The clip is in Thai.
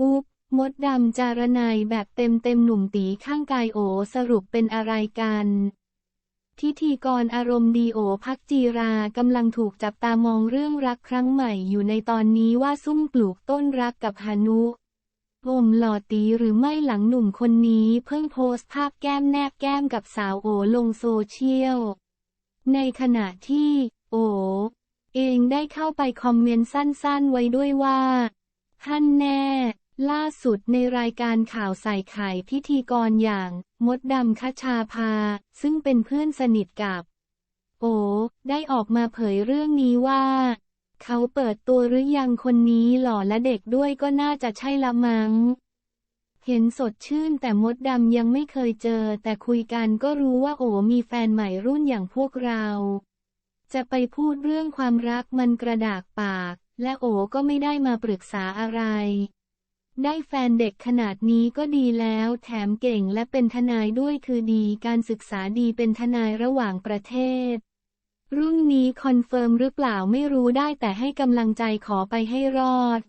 อุ๊บมดดำจารนายแบบเต็มเต็มๆหนุ่มตีข้างกายโอสรุปเป็นอะไรกันพิธีกรอารมณ์ดีโอพักจีรากำลังถูกจับตามองเรื่องรักครั้งใหม่อยู่ในตอนนี้ว่าซุ่มปลูกต้นรักกับฮานุโอมหล่อตีหรือไม่หลังหนุ่มคนนี้เพิ่งโพสต์ภาพแก้มแนบแก้มกับสาวโอลงโซเชียล ในขณะที่ โอ เองได้เข้าไปคอมเมนต์สั้นๆไว้ด้วยว่า ท่านแน่ ล่าสุดในรายการข่าวใส่ไข่พิธีกรอย่าง มดดำคชาภา ซึ่งเป็นเพื่อนสนิทกับ โอ ได้ออกมาเผยเรื่องนี้ว่า เขาเปิดตัวหรือยังคนนี้หล่อและเด็กด้วยก็น่าจะใช่ละมัง้ง เห็นสดชื่นแต่มดดำยังไม่เคยเจอ แต่คุยกันก็รู้ว่าโอมีแฟนใหม่รุ่นอย่างพวกเรา จะไปพูดเรื่องความรักมันกระดากปาก และโอก็ไม่ได้มาปรึกษาอะไร ได้แฟนเด็กขนาดนี้ก็ดีแล้ว แถมเก่งและเป็นทนายด้วยคือดีการศึกษาดีเป็นทนายระหว่างประเทศ รุ่นนี้คอนเฟิร์มหรือเปล่าไม่รู้ได้แต่ให้กำลังใจขอไปให้รอด